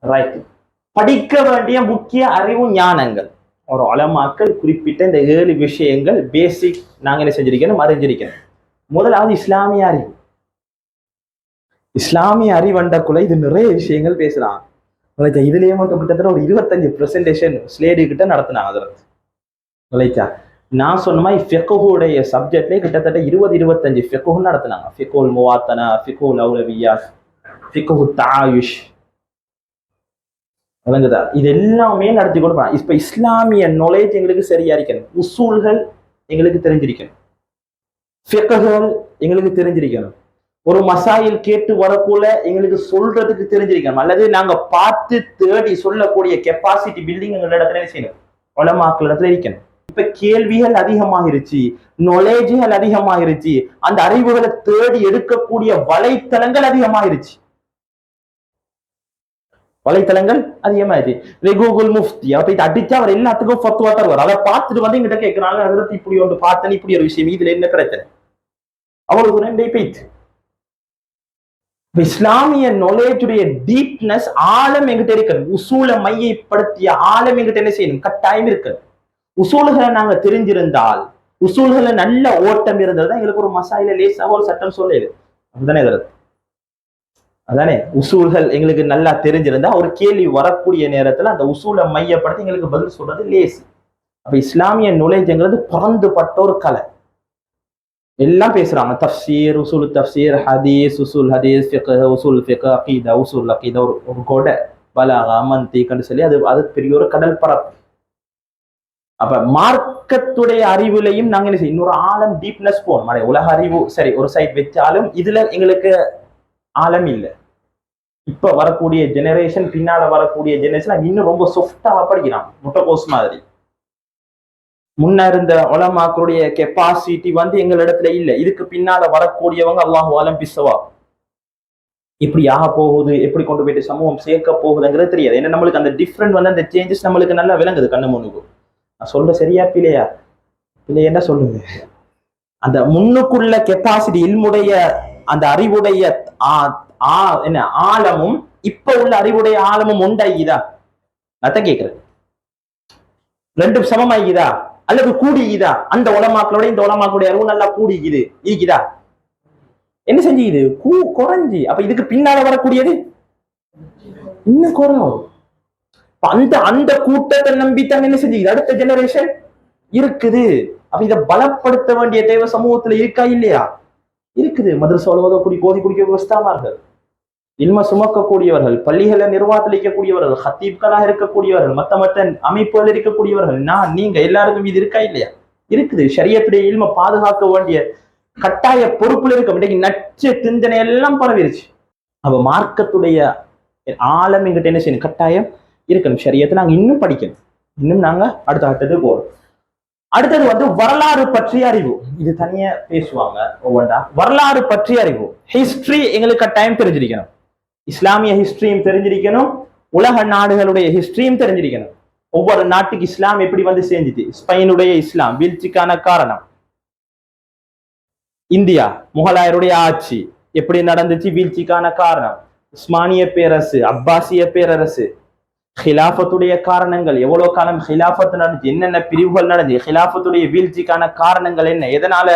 Right படிக்க வேண்டிய முக்கிய அறிவு ஞானங்கள். ஒரு அலமாக்கள் குறிப்பிட்ட இந்த ஏழு விஷயங்கள் பேசிக் நாங்க என்ன செஞ்சிருக்கணும்? அறிஞ்சிருக்கணும். முதலாவது இஸ்லாமிய அறிவு. இஸ்லாமிய அறிவண்டக்குள்ள இது நிறைய விஷயங்கள் பேசலாம் உழைச்சா இதுலயே மட்டும் கிட்டத்தட்ட ஒரு இருபத்தஞ்சு ப்ரெசன்டேஷன் ஸ்லேடு கிட்ட நடத்தினாங்க அதில். உழைச்சா நான் சொன்ன மாதிரி ஃபெக்கோடைய சப்ஜெக்ட்லேயே கிட்டத்தட்ட இருபது இருபத்தஞ்சு ஃபெக்கோன்னு நடத்தினாங்க. ஃபெக்கோல் முவாத்தனா ஃபிகுல் அவுலவியா ஃபிகு தாயுஷ் விளங்குதா? இது எல்லாமே நடத்தி கொடுப்பாங்க இப்ப இஸ்லாமிய நாலேஜ் எங்களுக்கு சரியா இருக்கணும் உசூல்கள் எங்களுக்கு தெரிஞ்சிருக்கணும். எங்களுக்கு தெரிஞ்சிருக்கணும். ஒரு மசாயில் கேட்டு வரக்குள்ள எங்களுக்கு சொல்றதுக்கு தெரிஞ்சிருக்கணும். அல்லது நாங்க பார்த்து தேடி சொல்லக்கூடிய கெப்பாசிட்டி பில்டிங் எங்களோட இடத்துல செய்யணும் வளமாக்கள் இடத்துல இருக்கணும். இப்ப கேள்விகள் அதிகமாகிருச்சு நாலேஜுகள் அதிகமாகிருச்சு அந்த அறிவுகளை தேடி எடுக்கக்கூடிய வலைத்தளங்கள் அதிகமாகிருச்சு. வலைத்தளங்கள் அதிகமாயிருச்சு கூகுள் முஃப்தி அப்ப இது அடிச்சு அவர் எல்லாத்துக்கும் ஃபத்துவா தருவார். அதை பார்த்துட்டு வந்து எங்கிட்ட கேட்கிறாங்க அதில் இப்படி ஒன்று பார்த்தேன் இப்படி ஒரு விஷயம் இதுல என்ன பிரச்சனை? அவ்வளவு தூரம் போயிட்டு இஸ்லாமிய நாலேஜுடைய டீப்னஸ் ஆழம் எங்கிட்ட இருக்கிறது. உசூலை மையப்படுத்திய ஆழம் எங்கிட்ட என்ன செய்யணும்? கட்டாயம் இருக்கிறது. உசூல்களை நாங்க தெரிஞ்சிருந்தால் உசூல்களை நல்ல ஓட்டம் இருந்தது தான் எங்களுக்கு ஒரு மசாயில லேசாக ஒரு சட்டம் சொல்லுது அப்படிதானே எதிர்த்து அதானே? உசூல்கள் எங்களுக்கு நல்லா தெரிஞ்சிருந்தா ஒரு கேள்வி வரக்கூடிய நேரத்துல அந்த உசூலை மையப்படுத்தி எங்களுக்கு பதில் சொல்றது லேசு. அப்ப இஸ்லாமிய நுழைஞ்சுங்கிறது பறந்துபட்ட ஒரு கலை. எல்லாம் பேசுறாங்க. தஃப்சீர் உசூல் தஃப்சீர் ஹதீஸ் உசூல் ஹதீஸ் உசூல் அகீதா உசூல் அகீதா ஒரு ஒரு கொடை. பலாகா கண்டு சொல்லி அது அது பெரிய ஒரு கடல் பரப்பு. அப்ப மார்க்கத்துடைய அறிவுலையும் நாங்க என்ன செய்ய இன்னொரு ஆழம் டீப்னஸ் போகணும். உலக அறிவு சரி ஒரு சைட் வச்சாலும் இதுல எங்களுக்கு ஆழம் இல்லை. இப்ப வரக்கூடிய ஜெனரேஷன் பின்னால வரக்கூடிய ஜெனரேஷன் இன்னும் ரொம்ப சொஃப்டாவா படிக்கிறான். முட்டைகோஸ் மாதிரி. முன்ன இருந்த உலமாக்களுடைய கெப்பாசிட்டி வந்து எங்களிடத்துல இல்ல. இதுக்கு பின்னால வரக்கூடியவங்க அல்லாஹ் ஆலம் பிசவா இப்படி ஆக போகுது எப்படி கொண்டு போயிட்டு சமூகம் சேர்க்க போகுதுங்கிறது தெரியாது. ஏன்னா நம்மளுக்கு அந்த டிஃப்ரெண்ட் வந்து அந்த சேஞ்சஸ் நம்மளுக்கு நல்லா விளங்குது கண்ணு முன்னுக்கு. நான் சொல்ற சரியா பிள்ளையா? என்ன சொல்லுங்க? அந்த முன்னுக்குள்ள கெப்பாசிட்டி இல்முடைய அந்த அறிவுடைய என்ன? ஆழமும் இப்ப உள்ள அறிவுடைய ஆழமும் உண்டாகிதா நான் கேட்கிறேன். ரெண்டும் சமமாகிதா அல்லது கூடிக்குதா அந்த உலமாக்களோட இந்த உலமாக்களுடைய அறிவு நல்லா கூடிக்குது இருக்குதா? என்ன செஞ்சுக்குது கூ குறைஞ்சி. அப்ப இதுக்கு பின்னால வரக்கூடியது? இன்னும் குறையும். அந்த அந்த கூட்டத்தை நம்பித்தான் என்ன செஞ்சுக்குது அடுத்த ஜெனரேஷன் இருக்குது. அப்ப இதை பலப்படுத்த வேண்டிய தேவை சமூகத்துல இருக்கா இல்லையா? இருக்குது. மதரசாவில் ஓதக்கூடிய கோதி குடிக்க உஸ்தாமார்கள் இன்ம சுமக்கக்கூடியவர்கள் பள்ளிகளை நிர்வாகத்தளிக்கக்கூடியவர்கள் ஹத்தீப்களாக இருக்கக்கூடியவர்கள் மத்த மத்த அமைப்புகள் இருக்கக்கூடியவர்கள் நான் நீங்க எல்லாருக்கும் இது இருக்கா இல்லையா? இருக்குது. சரியத்துடைய இல்ம பாதுகாக்க வேண்டிய கட்டாய பொறுப்புல இருக்க இன்னைக்கு நச்சு சிந்தனை எல்லாம் பரவிருச்சு. அப்ப மார்க்கத்துடைய ஆழம் எங்கிட்ட என்ன செய்யணும்? கட்டாயம் இருக்கணும். சரியத்தை நாங்க இன்னும் படிக்கணும். இன்னும் நாங்க அடுத்த அடுத்தது போறோம். அடுத்தது வந்து வரலாறு பற்றிய அறிவு. இது தனியா பேசுவாங்க ஒவ்வொன்றா. வரலாறு பற்றிய அறிவு. ஹிஸ்டரி எங்களுக்கு டைம் தெரிஞ்சிருக்கணும். இஸ்லாமிய ஹிஸ்டரியும் தெரிஞ்சிருக்கணும். உலக நாடுகளுடைய ஹிஸ்டரியும் தெரிஞ்சிருக்கணும். ஒவ்வொரு நாட்டுக்கு இஸ்லாம் எப்படி வந்து சேர்ந்துச்சு? ஸ்பெயினுடைய இஸ்லாம் வீழ்ச்சிக்கான காரணம். இந்தியா முகலாயருடைய ஆட்சி எப்படி நடந்துச்சு? வீழ்ச்சிக்கான காரணம். உஸ்மானிய பேரரசு அப்பாசிய பேரரசு. ஹிலாஃபத்துடைய காரணங்கள் எவ்வளவு காலம் ஹிலாஃபத் நடந்துச்சு? என்னென்ன பிரிவுகள் நடந்துச்சு? ஹிலாஃபத்துடைய வீழ்ச்சிக்கான காரணங்கள் என்ன? எதனால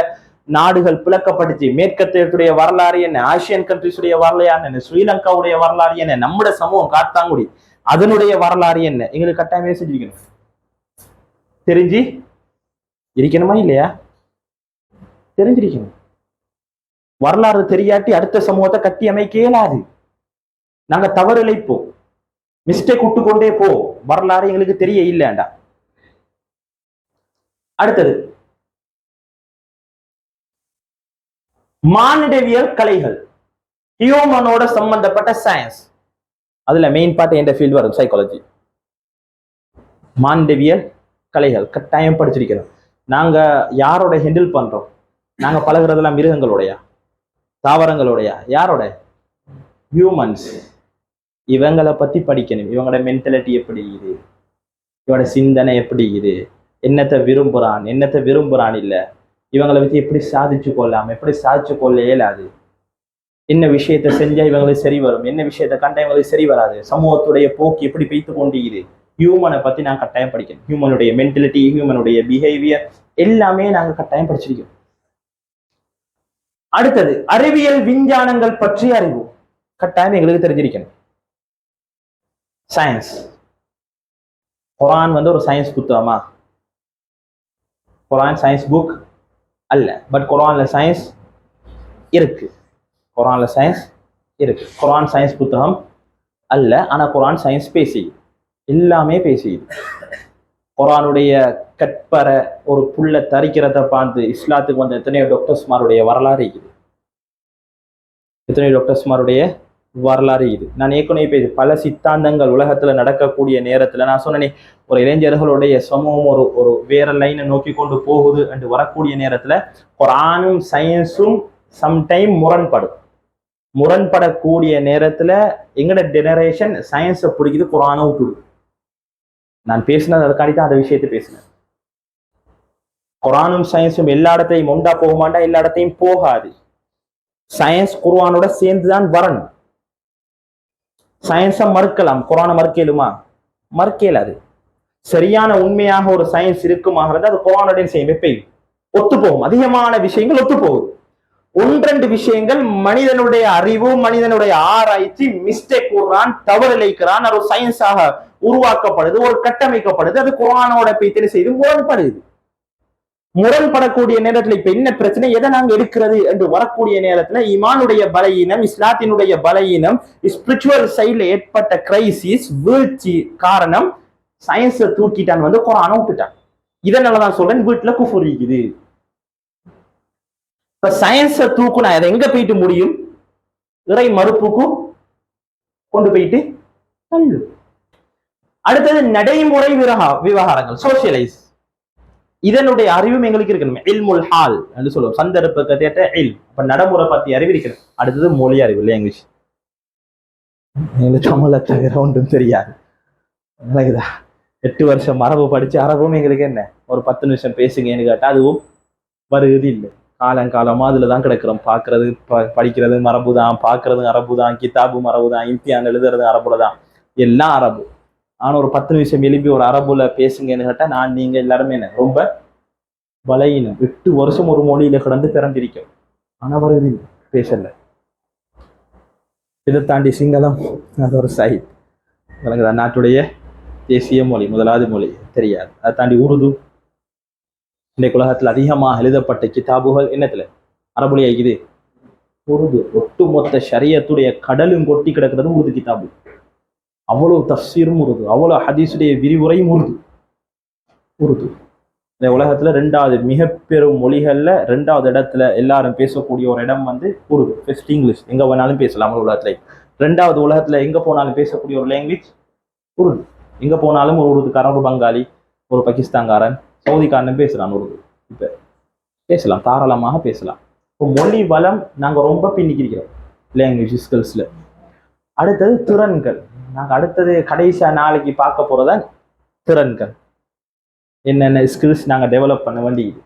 நாடுகள் பிளக்கப்பட்டுச்சு மேற்கத்தியத்துடைய வரலாறு என்ன? ஆசியன் கண்ட்ரிஸுடைய வரலாறு என்ன? ஸ்ரீலங்காவுடைய வரலாறு என்ன? நம்முடைய சமூகம் காத்தாங்குடி அதனுடைய வரலாறு என்ன? எங்களுக்கு கட்டாயமே செஞ்சிருக்கணும். தெரிஞ்சு இருக்கணுமா இல்லையா? தெரிஞ்சிருக்கணும். வரலாறு தெரியாட்டி அடுத்த சமூகத்தை கட்டி அமைக்க இயலாது. நாங்க தவறு இழைப்போம். மிஸ்டேக் விட்டு கொண்டே போ. வரலாறு எங்களுக்கு தெரிய இல்லைண்டா அடுத்தது மானிடவியல் கலைகள். ஹியூமனோட சம்பந்தப்பட்ட சயின்ஸ் அதுல மெயின் பார்ட் என்ற ஃபீல்டு வரும் சைக்காலஜி மானிடவியல் கலைகள் கட்டாயம் படிச்சிருக்கிறோம் நாங்க யாரோட ஹெண்டில் பண்றோம்? நாங்க பழகுறதெல்லாம் மிருகங்களுடைய? தாவரங்களுடைய? யாரோட? ஹியூமன்ஸ் இவங்களை பத்தி படிக்கணும். இவங்களோட மென்டாலிட்டி எப்படி இது இவனோட சிந்தனை எப்படி இது என்னத்தை விரும்புறான்? என்னத்தை விரும்புறான் இல்லை? இவங்களை வச்சு எப்படி சாதிச்சு கொள்ளலாம்? எப்படி சாதிச்சு கொள்ள இயலாது? என்ன விஷயத்தை செஞ்சா இவங்களுக்கு சரி வரும்? என்ன விஷயத்தை கண்டா இவங்களுக்கு சரி வராது? சமூகத்துடைய போக்கு எப்படி பெய்த்து கொண்டிருக்குது? ஹியூமனை பத்தி நான் கட்டாயம் படிக்கணும் ஹியூமனுடைய மென்டலிட்டி ஹியூமனுடைய பிஹேவியர் எல்லாமே நாங்க கட்டாயம் படிச்சிருக்கோம். அடுத்தது அறிவியல் விஞ்ஞானங்கள் பற்றி அறிவு. கட்டாயம் எங்களுக்கு தெரிஞ்சிருக்கணும். சயின்ஸ் குரான் வந்து ஒரு சயின்ஸ் புத்தகமா? குரான் சயின்ஸ் புக் அல்ல. பட் குரான்ல சயின்ஸ் இருக்கு. குரான்ல சயின்ஸ் இருக்கு. குரான் சயின்ஸ் புத்தகம் அல்ல. ஆனா குரான் சயின்ஸ் பேசி எல்லாமே பேசி குரானுடைய கற்பரை ஒரு புல்ல தரிக்கிறத பார்த்து இஸ்லாத்துக்கு வந்த எத்தனையோ டாக்டர்ஸ்மாருடைய வரலாறு இருக்குது. எத்தனையோ டாக்டர்ஸ்மாருடைய வரலாறு இது. நான் ஏற்கனவே பேசு பல சித்தாந்தங்கள் உலகத்துல நடக்கக்கூடிய நேரத்துல நான் சொன்னேனே ஒரு இளைஞர்களுடைய சமூகம் ஒரு ஒரு வேற லைனை நோக்கி கொண்டு போகுது என்று வரக்கூடிய நேரத்துல குரானும் சயின்ஸும் சம்டைம் முரண்படும். முரண்படக்கூடிய நேரத்துல எங்கட ஜெனரேஷன் சயின்ஸை பிடிக்குது குரானும் விட்டுடுது நான் பேசினது அதுக்காண்டி தான் அந்த விஷயத்தை பேசினேன். குரானும் சயின்ஸும் எல்லா இடத்தையும் உண்டா போக மாட்டா எல்லா இடத்தையும் போகாது. சயின்ஸ் குர்ஆனோட சேர்ந்து தான் வரணும். சயின்ஸை மறுக்கலாம். குரானை மறுக்கலுமா மறுக்கலாது சரியான உண்மையாக ஒரு சயின்ஸ் இருக்குமாகிறது அது குரானுடைய செய்யும் ஒத்துப்போகும். அதிகமான விஷயங்கள் ஒத்துப்போகுது ஒன்றெண்டு விஷயங்கள் மனிதனுடைய அறிவு மனிதனுடைய ஆராய்ச்சி மிஸ்டேக் கூறுறான் தவறிழைக்கிறான் அது ஒரு சயின்ஸாக உருவாக்கப்படுது ஒரு கட்டமைக்கப்படுது அது குரானோட பேத்தின செய்து முரண்படுது. முரண்படக்கூடிய நேரத்துல இப்ப என்ன பிரச்சனை? எதை நாங்க எடுக்கிறது என்று வரக்கூடிய நேரத்துல இமானுடைய பலகீனம் இஸ்லாத்தினுடைய பலகீனம் ஸ்பிரிச்சுவல் சைட்ல ஏற்பட்ட கிரைசிஸ் வீழ்ச்சி காரணம் சயின்ஸை தூக்கிட்டான் வந்து குரான விட்டுட்டான். இதனாலதான் சொல்றேன் வீட்டுல குஃபுர் இருக்குது. இப்ப சயின்ஸை தூக்குனா அதை எங்க போயிட்டு முடியும்? இறை மறுப்புக்கும் கொண்டு போயிட்டு தள்ளு அடுத்தது நடைமுறை விவகா விவகாரங்கள் சோசியலைஸ் இதனுடைய அறிவும் எங்களுக்கு இருக்கணும். இல்முல் ஹால் என்று சொல்லுவோம். சந்தர்ப்ப தேட்ட இல். இப்ப நடைமுறை பத்தி அறிவு இருக்கணும். அடுத்தது மொழி அறிவு இல்லை இங்கிலீஷ்? எங்களுக்கு தமிழை தவிர ஒன்றும் தெரியாது. விளங்குதா எட்டு வருஷம் மரபு படிச்சு அரபும் எங்களுக்கு என்ன? ஒரு பத்து நிமிஷம் பேசுங்கன்னு கேட்டால் அதுவும் வருகிறது இல்லை. காலங்காலமா அதுல தான் கிடக்கிறோம். பார்க்கறது ப- படிக்கிறது மரபு தான் பார்க்கறது அரபு தான் கிதாபு மரபு தான் இம்தியான் எழுதுறது அரபுல தான் எல்லாம் அரபு. நான் ஒரு பத்து நிமிஷம் எழுப்பி ஒரு அரபுல பேசுங்கன்னு கேட்டா நான் நீங்க எல்லாருமே என்ன ரொம்ப பலகீனம். எட்டு வருஷம் ஒரு மொழியில கிடந்து பிறந்திருக்கும் ஆனா வருது பேசல. இதை தாண்டி சிங்களம் அது ஒரு சைட். விளங்குதா? நாட்டுடைய தேசிய மொழி முதலாவது மொழி தெரியாது. அதை தாண்டி உருது. இன்றைக்கு உலகத்தில் அதிகமாக எழுதப்பட்ட கிதாபுகள் என்னத்துல? அரபுலியா இது? உருது. ஒட்டுமொத்த சரியத்துடைய கடலும் கொட்டி கிடக்கிறது உருது கிதாபு. அவ்வளவு தஃசீரும் உருது. அவ்வளவு ஹதீஸுடைய விரிவுரையும் உருது. உருது. இந்த உலகத்துல ரெண்டாவது மிக பெரும் மொழிகள்ல ரெண்டாவது இடத்துல எல்லாரும் பேசக்கூடிய ஒரு இடம் வந்து உருது. ஃபர்ஸ்ட் இங்கிலீஷ் எங்க வேணாலும் பேசலாம் ஒரு உலகத்துல. ரெண்டாவது உலகத்துல எங்க போனாலும் பேசக்கூடிய ஒரு லாங்குவேஜ் உருது. எங்க போனாலும் ஒரு உருதுக்காரன் ஒரு பங்காளி ஒரு பாகிஸ்தான்காரன் சவுதிக்காரன் பேசுகிறான் உருது. இப்போ பேசலாம். தாராளமாக பேசலாம். இப்போ மொழி வளம் நாங்க ரொம்ப பின்னிக்கிறோம் லாங்குவேஜ் ஸ்கில்ஸ்ல அடுத்தது திறன்கள். நாங்கள் அடுத்தது கடைசியாக நாளைக்கு பார்க்க போகிறதா திறன்கள். என்னென்ன ஸ்கில்ஸ் நாங்கள் டெவலப் பண்ண வேண்டியது